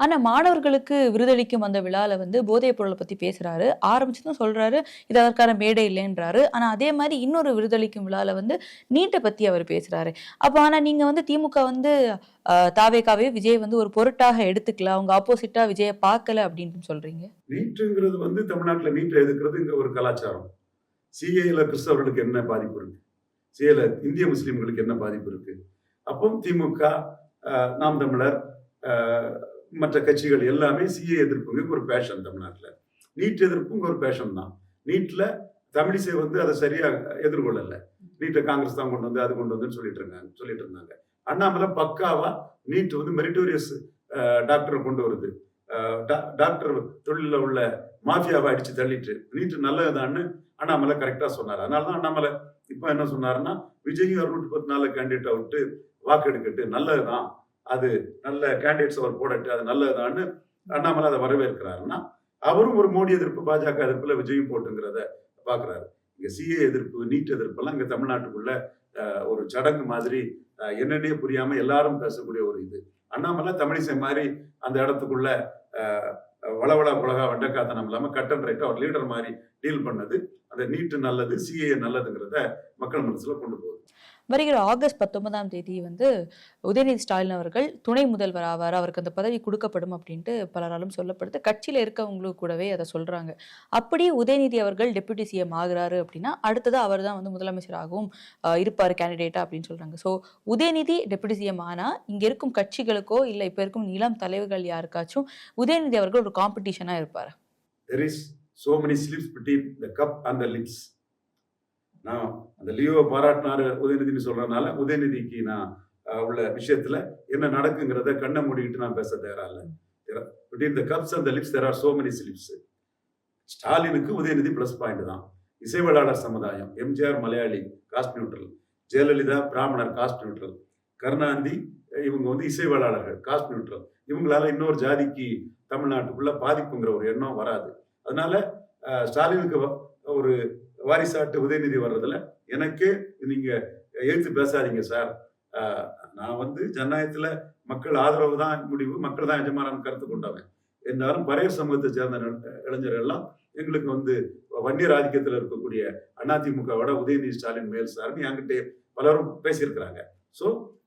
ஆனா மாணவர்களுக்கு விருதளிக்கும் அந்த விழால வந்து போதைப் பொருளை பத்தி பேசுறாரு. ஆரம்பிச்சதும் சொல்றாரு இது அதற்கான மேடை இல்லைன்றாரு. ஆனா அதே மாதிரி இன்னொரு விருதளிக்கும் விழால வந்து நீட்டை பத்தி அவர் பேசுறாரு. அப்போ ஆனா நீங்க வந்து திமுக வந்து ஆஹ், தாவேகாவே விஜய் வந்து ஒரு பொருட்டாக எடுத்துக்கலாம் அவங்க ஆப்போசிட்டா விஜயை பார்க்கல அப்படின்னு சொல்றீங்க? நீட்டுங்கிறது வந்து தமிழ்நாட்டில் நீட்டை எதுக்கிறது? இங்க ஒரு கலாச்சாரம். சிஏல கிறிஸ்தவர்களுக்கு என்ன பாதிப்பு இருக்கு? சிஏல இந்திய முஸ்லீம்களுக்கு என்ன பாதிப்பு இருக்கு? அப்போ திமுக நாம் தமிழர் மற்ற கட்சிகள் எல்லாமே சிஏ எதிர்ப்புங்க ஒரு பேஷன் தமிழ்நாட்டில். நீட் எதிர்ப்புங்க ஒரு பேஷன் தான். நீட்டில் தமிழிசை வந்து அதை சரியாக எதிர்கொள்ளலை. நீட்டை காங்கிரஸ் தான் கொண்டு வந்து அது கொண்டு வந்துன்னு சொல்லிட்டு இருக்காங்க சொல்லிட்டு இருந்தாங்க. அண்ணாமலை பக்காவா நீட் வந்து மெரிட்டோரியஸ் டாக்டரை கொண்டு வருது. டாக்டர் தொழிலில் உள்ள மாஃபியாவை அடித்து தள்ளிட்டு நீட்டு நல்லதுதான்னு அண்ணாமலை கரெக்டாக சொன்னார். அதனால தான் அண்ணாமலை இப்போ என்ன சொன்னாருன்னா விஜய் இரநூற்றி பத்து நாலு கேண்டிடேட்டை விட்டு வாக்கெடுக்கட்டு நல்லதுதான். அது நல்ல கேண்டிடேட்ஸ் அவர் போடட்டு அது நல்லதான்னு அண்ணாமலை அதை வரவேற்கிறாருன்னா அவரும் ஒரு மோடி எதிர்ப்பு பாஜக எதிர்ப்புல விஜயும் போட்டுங்கிறத பார்க்குறாரு. இங்க சிஏ எதிர்ப்பு நீட் எதிர்ப்பெல்லாம் இங்க தமிழ்நாட்டுக்குள்ள ஒரு சடங்கு மாதிரி என்னன்னே புரியாம எல்லாரும் பேசக்கூடிய ஒரு இது. அண்ணாமலை தமிழிசை மாதிரி அந்த இடத்துக்குள்ள ஆஹ், வளவள உலகா வண்டக்காத்தனம் இல்லாம கட் அண்ட் அவர் ஒரு லீடர் மாதிரி டீல் பண்ணது. அந்த நீட்டு நல்லது சிஏ நல்லதுங்கிறத மக்கள் மனசுல கொண்டு போகுது. வருகிற ஆகஸ்ட் பத்தொன்பதாம் தேதி வந்து உதயநிதி ஸ்டாலின் அவர்கள் துணை முதல்வர் ஆவார். அவருக்கு அந்த பதவி கொடுக்கப்படும் அப்படின்ட்டு பலராலும் சொல்லப்படுது. கட்சியில இருக்கவங்களுக்கு கூடவே அதை சொல்றாங்க. அப்படியே உதயநிதி அவர்கள் டெபுட்டி சிஎம் ஆகிறாரு அப்படின்னா அடுத்தது அவர் தான் வந்து முதலமைச்சராகவும் இருப்பார் கேண்டிடேட்டா அப்படின்னு சொல்றாங்க. ஸோ உதயநிதி டெபுட்டி சிஎம் ஆனா இங்க இருக்கும் கட்சிகளுக்கோ இல்லை இப்ப இருக்கும் இளம் தலைவர்கள் யாருக்காச்சும் உதயநிதி அவர்கள் ஒரு காம்படிஷனாக இருப்பார். There is so many slips between the cup and the lips. நான் அந்த லியோவை பாராட்டினாரு உதயநிதினு சொல்கிறனால உதயநிதிக்கு நான் உள்ள விஷயத்தில் என்ன நடக்குங்கிறத கண்ணை மூடிக்கிட்டு நான் பேச தயாரா இல்லை. Between the cups and the lips there are so many slips ஸ்டாலினுக்கு உதயநிதி ப்ளஸ் பாயிண்ட் தான். இசைவளாளர் சமுதாயம் MGR Malayali caste neutral Jayalalithaa பிராமணர் காஸ்ட் நியூட்ரல் கருணாநிதி இவங்க வந்து இசைவளாளர்கள் காஸ்ட் நியூட்ரல் இவங்களால இன்னொரு ஜாதிக்கு தமிழ்நாட்டுக்குள்ள பாதிப்புங்கிற ஒரு எண்ணம் வராது. அதனால ஸ்டாலினுக்கு ஒரு வாரிசாட்டு உதயநிதி வர்றதுல எனக்கு நீங்க எழுத்து பேசாதீங்க சார். நான் வந்து ஜனநாயகத்துல மக்கள் ஆதரவு தான் முடிவு மக்கள் தான் எஜமானன் கருத்து கொண்டவன். என்றாலும் பறையர் சமூகத்தை சேர்ந்த இளைஞர்கள் எல்லாம் எங்களுக்கு வந்து வன்னியர் ஆதிக்கத்தில் இருக்கக்கூடிய அதிமுகவோட உதயநிதி ஸ்டாலின் மேல் சார்னு என்கிட்ட பலரும் பேசியிருக்கிறாங்க. ஸோ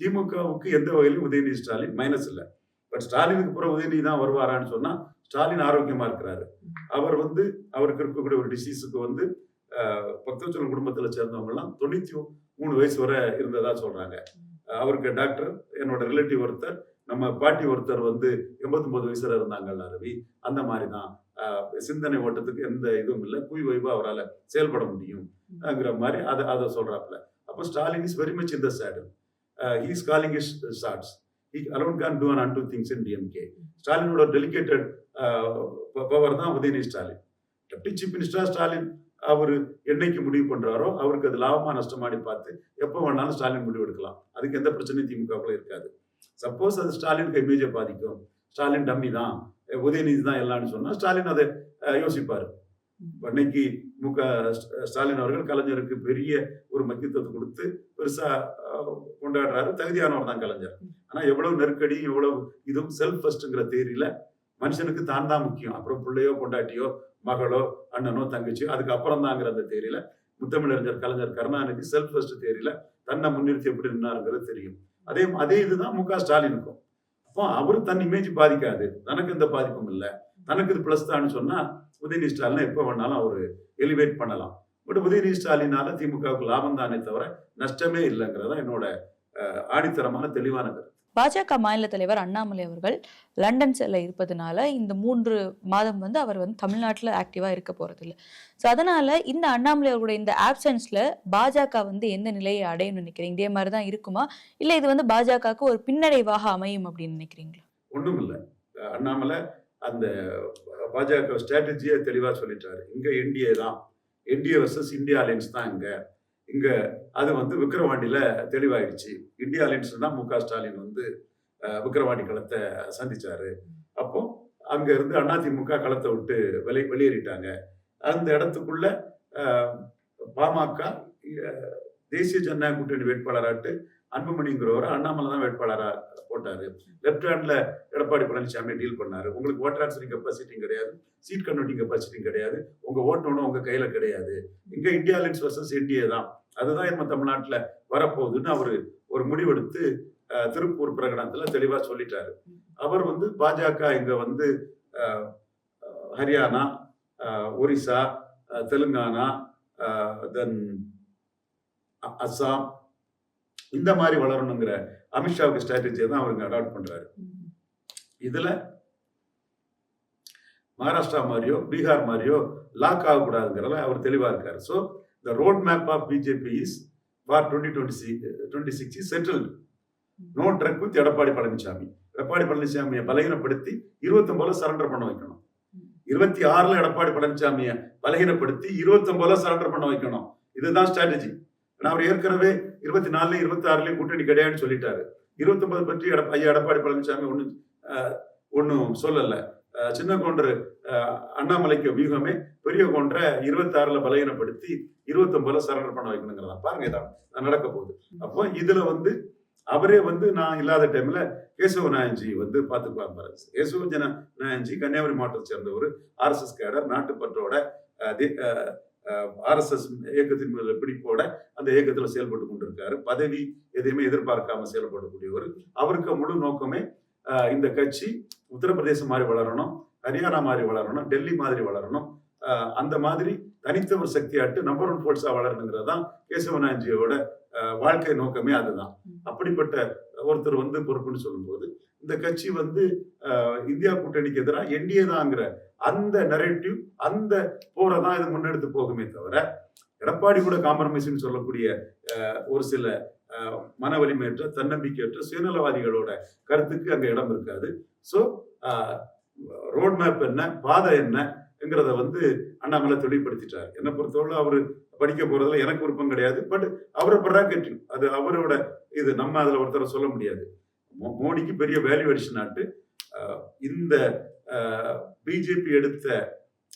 திமுகவுக்கு எந்த வகையிலும் உதயநிதி ஸ்டாலின் மைனஸ் இல்லை. பட் ஸ்டாலினுக்கு பிறகு உதயநிதி தான் வருவாரான்னு சொன்னா ஸ்டாலின் ஆரோக்கியமா இருக்கிறாரு. அவர் வந்து அவருக்கு இருக்கக்கூடிய ஒரு டிசீஸுக்கு வந்து பக்தவச்சலம் குடும்பத்துல சேர்ந்தவங்க எல்லாம் தொண்ணூத்தி மூணு வயசு வரை இருந்ததா சொல்றாங்க. அவருக்கு டாக்டர் என்னோட ரிலேட்டிவ் ஒருத்தர் நம்ம பாட்டி ஒருத்தர் வந்து எண்பத்தொன்பது வயசுல இருந்தாங்கல்ல ரவி அந்த மாதிரி தான் சிந்தனை ஓட்டத்துக்கு எந்த இதுவும் இல்லை குய் வைவா அவரால் செயல்பட முடியும்ங்கிற மாதிரி அதை அதை சொல்றாப்புல. அப்போ Stalin is very much in the saddle he is calling is shots he alone can do undo things in DMK ஸ்டாலினோட delegated power தான் Udhayanidhi Stalin deputy chief minister Stalin அவர் என்னைக்கு முடிவு பண்றாரோ அவருக்கு அது லாபமா நஷ்டமாடி பார்த்து எப்போ வேணாலும் ஸ்டாலின் முடிவு எடுக்கலாம். அதுக்கு எந்த பிரச்சனையும் திமுகவுக்குள்ள இருக்காது. சப்போஸ் அது ஸ்டாலினுக்கு இமேஜை பாதிக்கும். ஸ்டாலின் டம்மி தான். உதயநிதி தான் எல்லாம்னு சொன்னா ஸ்டாலின் அதை யோசிப்பாரு. இன்னைக்கு மு க ஸ்டாலின் அவர்கள் கலைஞருக்கு பெரிய ஒரு முக்கியத்துவத்தை கொடுத்து பெருசா அஹ், கொண்டாடுறாரு. தகுதியானவர் தான் கலைஞர். ஆனா எவ்வளவு நெருக்கடி எவ்வளவு இதுவும் செல்ஃப் ஃபர்ஸ்ட்ங்கிற தேரியில மனுஷனுக்கு தான் தான் முக்கியம். அப்புறம் பிள்ளையோ பொண்டாட்டியோ மகளோ அண்ணனோ தங்கச்சியோ அதுக்கப்புறம் தாங்கிற அந்த தேரியில. முத்தமிழறிஞர் கலைஞர் கருணாநிதி செல்ஃப் ஃபர்ஸ்ட் தேரியில. தன்னை முன்னிறுத்தி எப்படி நின்னாருங்கிறது தெரியும். அதே அதே இதுதான் மு க. ஸ்டாலினுக்கும். அப்போ அவரு தன் இமேஜ் பாதிக்காது. தனக்கு எந்த பாதிப்பும் இல்லை. தனக்கு இது பிளஸ் தான் சொன்னா உதயநிதி ஸ்டாலினை எப்போ வேணாலும் அவர் எலிவேட் பண்ணலாம். பட் உதயநிதி ஸ்டாலினால திமுகவுக்கு லாபம் தானே தவிர நஷ்டமே இல்லைங்கிறதா என்னோட ஆடித்தரமான தெளிவான கருத்து. பாஜக மாநில தலைவர் அண்ணாமலை அவர்கள் லண்டன் செல்ல இருப்பதனால இந்த மூன்று மாதம் வந்து அவர் வந்து தமிழ்நாட்டில் ஆக்டிவா இருக்க போறதில்ல. ஸோ அதனால இந்த அண்ணாமலை அவர்களுடைய இந்த ஆப்சன்ஸ்ல பாஜக வந்து எந்த நிலையை அடையும் நினைக்கிறீங்க? இதே மாதிரி தான் இருக்குமா? இல்லை இது வந்து பாஜகவுக்கு ஒரு பின்னடைவாக அமையும் அப்படின்னு நினைக்கிறீங்களா? ஒன்றும் இல்லை அண்ணாமலை அந்த பாஜக ஸ்ட்ராட்டஜியை தெளிவாக சொல்லிட்டாரு. இங்கே என்டிஏ தான். என்டிஏ வர்சஸ் இந்தியா அலையன்ஸ் தான் இங்கே. இங்க அது வந்து விக்கிரவாண்டியில தெளிவாயிடுச்சு. இந்தியா அலையன்ஸ் தான் மு க. ஸ்டாலின் வந்து விக்ரவாண்டி களத்தை சந்திச்சாரு. அப்போ அங்க இருந்து அதிமுக களத்தை விட்டு வெளி வெளியேறிட்டாங்க. அந்த இடத்துக்குள்ள பாமக தேசிய ஜனநாயக கூட்டணி வேட்பாளராட்டு அன்புமணிங்கிறவரை அண்ணாமலை தான் வேட்பாளராக போட்டாரு. Left handle Edappadi Palaniswami deal பண்ணார். உங்களுக்கு ஓட்டர் டிரான்ஸ்ஃபரிங் கெப்பாசிட்டியும் கிடையாது. சீட் கன்வெர்ட்டிங் கெப்பாசிட்டியும் கிடையாது. உங்கள் ஓட்டணும் உங்கள் கையில் கிடையாது. இங்கே இந்தியா அலைன்ஸ் வர்சஸ் என்டிஏ தான். அதுதான் நம்ம தமிழ்நாட்டில் வரப்போகுதுன்னு அவர் ஒரு முடிவெடுத்து திருப்பூர் பிரகடனத்தில் தெளிவாக சொல்லிட்டாரு. அவர் வந்து பாஜக இங்கே வந்து ஹரியானா ஒரிசா தெலுங்கானா தென் அஸ்ஸாம் இந்த மாதிரி வளரணுங்கிற அமித்ஷாவுக்கு ஸ்ட்ராட்டஜியை தான் அவருங்க அடாப்ட் பண்றாரு. இதுல மகாராஷ்டிரா மாதிரியோ பீகார் மாதிரியோ லாக் ஆகக்கூடாதுங்கிறத அவர் தெளிவா இருக்காரு. So the road map of BJP is for twenty twenty six twenty six is settle no truck with Edappadi Palaniswami Edappadi பழனிசாமியை பலகீனப்படுத்தி இருபத்தொன்பதுல சரண்டர் பண்ண வைக்கணும். இருபத்தி ஆறுல எடப்பாடி பழனிசாமியை பலகீனப்படுத்தி இருபத்தொன்பதுல சரண்டர் பண்ண வைக்கணும். இதுதான் ஸ்ட்ராட்டஜி நான் அவர் ஏற்கனவே இருபத்தி நாலுல இருபத்தி ஆறுலயும் கூட்டணி கிடையாதுன்னு சொல்லிட்டாரு. இருபத்தொன்பது பற்றி ஐயா எடப்பாடி பழனிசாமி ஒன்றும் ஒன்றும் சொல்லல. சின்ன கொன்று அண்ணாமலைக்கு வியூகமே பெரிய கொன்ற இருபத்தாறுல பலகீனப்படுத்தி இருபத்தொன்பதுல சரண்டர் பண்ண வைக்கணுங்கிறதா பாருங்க இதான் நடக்க போகுது. அப்போ இதுல வந்து அவரே வந்து நான் இல்லாத டைம்ல கேசவ நாயன்ஜி வந்து பார்த்துக்குவாங்க பாருங்க கேசவ ஜன நாயன்ஜி கன்னியாகுமரி மாவட்டத்தை சேர்ந்தவர் ஆர்எஸ்எஸ் கேடர் நாட்டுப்பற்றோட ஆர்எஸ்எஸ் இயக்கத்தின் மேல பிடிப்போட அந்த இயக்கத்துல செயல்பட்டு கொண்டிருக்காரு. பதவி எதையுமே எதிர்பார்க்காம செயல்படக்கூடியவர். அவருக்கு முழு நோக்கமே இந்த கட்சி உத்தரப்பிரதேசம் மாதிரி வளரணும் ஹரியானா மாதிரி வளரணும் டெல்லி மாதிரி வளரணும். அந்த மாதிரி தனித்த ஒரு சக்தியாட்டு நம்பர் ஒன் ஃபோர்ஸா வளரணுங்கிறது தான் அஹ், வாழ்க்கை நோக்கமே அதுதான். அப்படிப்பட்ட ஒருத்தர் வந்து பொறுப்புன்னு சொல்லும்போது இந்த கட்சி வந்து இந்தியா கூட்டணிக்கு எதிராக என்டிஏ தாங்கிற அந்த நரேட்டிவ் அந்த போரை தான் இது முன்னெடுத்து போகுமே தவிர எடப்பாடி கூட காம்ப்ரமைஸ்னு சொல்லக்கூடிய ஒரு சில மன வலிமையற்ற தன்னம்பிக்கையற்ற சுயநலவாதிகளோட கருத்துக்கு அங்கே இடம் இருக்காது. ஸோ ரோட் மேப் என்ன பாதை என்னங்கிறத வந்து அண்ணாமலை தெளிவுபடுத்திட்டார். என்னை பொறுத்தவரை அவர் படிக்க போறதுல எனக்கு விருப்பம் கிடையாது. பட் அவரை ப்ராக்கெட்டிவ் அது அவரோட இது நம்ம அதில் ஒருத்தரை சொல்ல முடியாது. மோடிக்கு பெரிய வேல்யூ அடிஷன் ஆட்டு இந்த பிஜேபி எடுத்த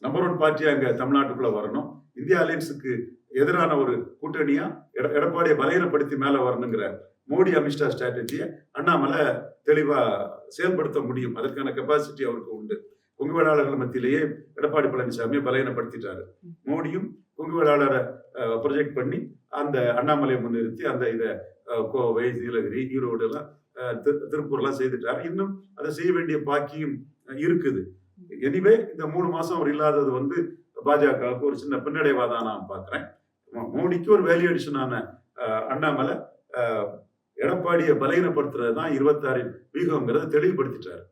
நம்பர் ஒன் பார்ட்டியா அங்க தமிழ்நாட்டுக்குள்ள வரணும். இந்தியா அலையன்ஸுக்கு எதிரான ஒரு கூட்டணியா எட- எடப்பாடியை பலகீனப்படுத்தி மேல வரணுங்கிற மோடி அமித்ஷா ஸ்ட்ராட்டஜியை அண்ணாமலை தெளிவா செயல்படுத்த முடியும். அதற்கான கெப்பாசிட்டி அவருக்கு உண்டு. கொங்கு வேளாளர்கள் மத்தியிலேயே எடப்பாடி பழனிசாமியை பலகீனப்படுத்திட்டாரு. மோடியும் கொங்கு வேளாளரை ப்ரொஜெக்ட் பண்ணி அந்த அண்ணாமலையை முன்னிறுத்தி அந்த இதை கோவை நீலகிரி ஈரோடு எல்லாம் திருப்பூர்லாம் செய்துட்டார். இன்னும் அதை செய்ய வேண்டிய பாக்கியம் இருக்குது. எனிவே இந்த மூணு மாசம் அவர் இல்லாதது வந்து பாஜகவுக்கு ஒரு சின்ன பின்னடைவா தான் நான் பார்க்குறேன். மோடிக்கு ஒரு வேல்யூ அடிஷனான அண்ணாமலை எடப்பாடியை பலகீனப்படுத்துறது தான் இருபத்தாறின் வீகம்ங்கிறத தெளிவுபடுத்திட்டாரு.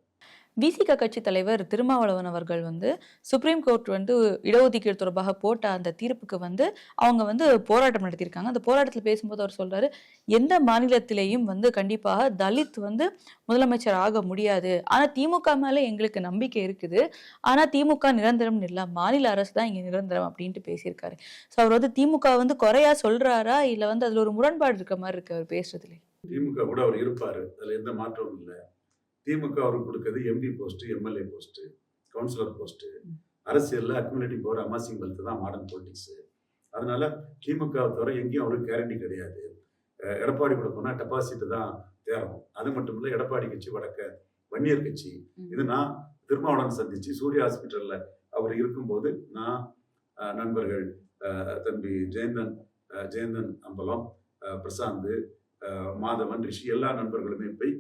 விசிக கட்சி தலைவர் திருமாவளவன் அவர்கள் வந்து சுப்ரீம் கோர்ட் வந்து இடஒதுக்கீடு தொடர்பாக போட்ட அந்த தீர்ப்புக்கு வந்து அவங்க வந்து போராட்டம் நடத்தியிருக்காங்க. அந்த போராட்டத்தில் பேசும்போது அவர் சொல்றாரு எந்த மாநிலத்திலேயும் வந்து கண்டிப்பாக தலித் வந்து முதலமைச்சர் ஆக முடியாது. ஆனால் திமுக மேலே எங்களுக்கு நம்பிக்கை இருக்குது. ஆனால் திமுக நிரந்தரம் இல்லை மாநில அரசு தான் இங்கே நிரந்தரம் அப்படின்ட்டு பேசியிருக்காரு. ஸோ அவர் வந்து திமுக வந்து குறையா சொல்றாரா? இல்லை வந்து அதில் ஒரு முரண்பாடு இருக்க மாதிரி இருக்கு அவர் பேசுறதுல திமுக கூட அவர் இருப்பாரு. அதுல எந்த மாற்றமும் இல்லை. திமுக அவருக்கு கொடுக்கறது MP post MLA post councillor post அரசியல்ல அக்யூமிலேட்டிவ் பவர் அமாசிங் வெல்த் தான் மாடர்ன் பொலிட்டிக்ஸ் அதனால திமுக தவிர எங்கேயும் அவருக்கு கேரண்டி கிடையாது. எடப்பாடி கூட போனா டெபாசிட் தான் தேரும் அது மட்டும் இல்லை எடப்பாடி கட்சி வடக்க வன்னியர் கட்சி. இது நான் திருமாவளவன் சந்திச்சு சூர்யா ஹாஸ்பிட்டல்ல அவர் இருக்கும்போது நான் நண்பர்கள் தம்பி ஜெயந்தன் ஜெயந்தன் அம்பலம் பிரசாந்த் மாதவன் ரிஷி எல்லா நண்பர்களுமே போய்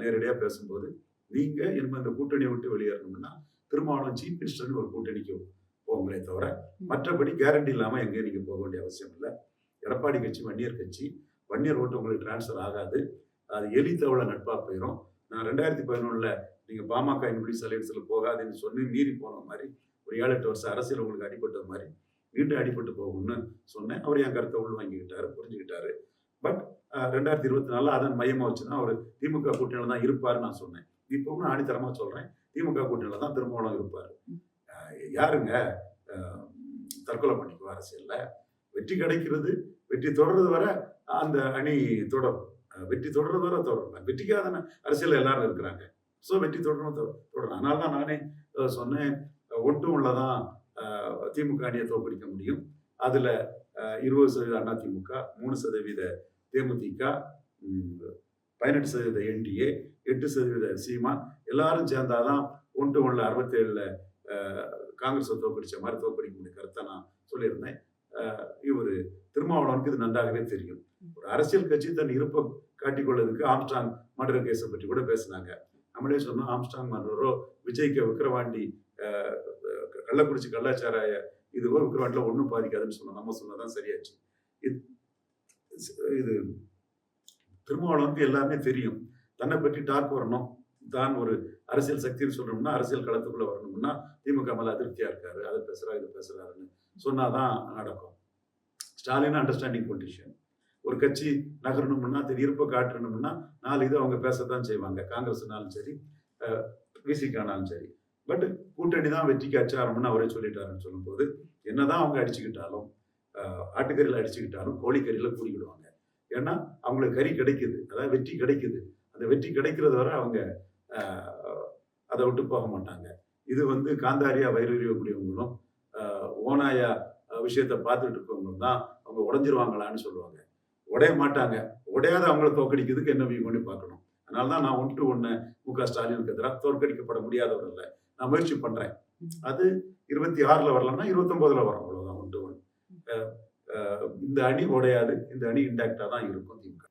நேரடியாக பேசும்போது நீங்க இனிமே இந்த கூட்டணியை விட்டு வெளியேறணும்னா திருமாவளவன் சீஃப் மினிஸ்டர்னு ஒரு கூட்டணிக்கு போங்களே தவிர மற்றபடி கேரண்டி இல்லாம எங்கேயும் நீங்க போக வேண்டிய அவசியம் இல்லை. எடப்பாடி கட்சி வன்னியர் கட்சி வன்னியர் ஓட்டு உங்களுக்கு டிரான்ஸ்ஃபர் ஆகாது. அது எலி தவளை நட்பா போயிடும் நான் ரெண்டாயிரத்தி பதினொன்னுல நீங்க பாமக இன்குலிஸ் அலையன்ஸ்ல போகாதுன்னு சொல்லி மீறி போன மாதிரி ஒரு ஏழு எட்டு வருஷம் அரசியல் உங்களுக்கு அடிபட்ட மாதிரி மீண்டும் அடிபட்டு போகும்னு சொன்னேன். அவர் என் கருத்தை உள் வாங்கிக்கிட்டாரு புரிஞ்சுக்கிட்டாரு. பட் ரெண்டாயிரத்தி இருபத்தி நாலில் அதன் மையமாக வச்சு தான் அவர் திமுக கூட்டணியில தான் இருப்பார் நான் சொன்னேன். இப்போ நான் ஆணித்தரமா சொல்கிறேன் திமுக கூட்டணியில் தான் திருமாவளம் இருப்பார். யாருங்க? தற்கொலை பண்ணிக்குவா அரசியலில். வெற்றி கிடைக்கிறது வெற்றி தொடர்றது வர அந்த அணி தொடரும். வெற்றி தொடர்றது வர தொடரும். வெற்றிக்காக அரசியல் எல்லாரும் இருக்கிறாங்க. ஸோ வெற்றி தொடரும் தொ- தொடரும். அதனால தான் நானே சொன்னேன். ஒன்றும் உள்ளதான் தான் திமுக அணியை தோற்கடிக்க முடியும். அதில் இருபது சதவீத அதிமுக மூணு சதவீத தேமுதிக பதினெட்டு சதவீத என்டிஏ எட்டு சதவீத சீமான் எல்லாரும் சேர்ந்தாதான் ஒன்று ஒன்று அறுபத்தேழில் காங்கிரஸ் தோக்கடிச்ச மாதிரி தோக்கடிக்கக்கூடிய கருத்தை நான் சொல்லியிருந்தேன். இவர் திருமாவளவனுக்கு இது நன்றாகவே தெரியும். ஒரு அரசியல் கட்சி தன் இருப்பை காட்டிக்கொள்வதற்கு ஆம்ஸ்டாங் மர்டர் கேஸை பற்றி கூட பேசினாங்க. நம்மளே சொன்னோம் ஆம்ஸ்டாங் மர்டரோ விஜய்க்கு விக்கிரவாண்டி கள்ளக்குறிச்சி கள்ளாச்சாராய இதுவோ விக்கிரவாண்டியில் ஒன்றும் பாதிக்காதுன்னு சொன்னோம். நம்ம சொன்னதான் சரியாச்சு. இது இது திருமாவளவனுக்கு எல்லாமே தெரியும். தன்னை பற்றி டாக் வரணும். தான் ஒரு அரசியல் சக்தின்னு சொல்லணும்னா அரசியல் களத்துக்குள்ள வரணும்னா திமுக மேல அதிருப்தியா இருக்காரு. அதை பேசுறா இது பேசுறாருன்னு சொன்னாதான் நடக்கும். ஸ்டாலின் அண்டர்ஸ்டாண்டிங் பொலிட்டிஷியன் ஒரு கட்சி நகரணும்னா அது இருப்பை காட்டணும்னா நாலு இது அவங்க பேசத்தான் செய்வாங்க. காங்கிரஸ்னாலும் சரி விசிகானாலும் சரி. பட் கூட்டணி தான் வெற்றிக்கு அச்சாரம்னு அவரே சொல்லிட்டாருன்னு சொல்லும்போது என்னதான் அவங்க அடிச்சுக்கிட்டாலும் ஆட்டுக்கறியில் அடிச்சுக்கிட்டாலும் கோழிக்கறியில் கூடிக்கிடுவாங்க ஏன்னா அவங்களுக்கு கறி கிடைக்குது. அதாவது வெற்றி கிடைக்குது. அந்த வெற்றி கிடைக்கிறது வரை அவங்க அதை விட்டு போக மாட்டாங்க. இது வந்து காந்தாரியா வயிறுறியக்கூடியவங்களும் ஓனாயா விஷயத்தை பார்த்துட்டு இருக்கவங்களும் தான் அவங்க உடஞ்சிருவாங்களான்னு சொல்லுவாங்க. உடைய மாட்டாங்க. உடையாத அவங்கள தோக்கடிக்கிறதுக்கு என்ன பண்ணி பார்க்கணும்? அதனால தான் நான் ஒன்று ஒன்று மு க. ஸ்டாலினுக்கு எதிராக தோற்கடிக்கப்பட முடியாதவர் இல்லை. நான் முயற்சி பண்ணுறேன் அது இருபத்தி ஆறில் வரலன்னா இருபத்தொம்போதில் வரும். இந்த அணி உடையாது. இந்த அணி இன்டாக்டாக தான் இருக்கும் திமுக.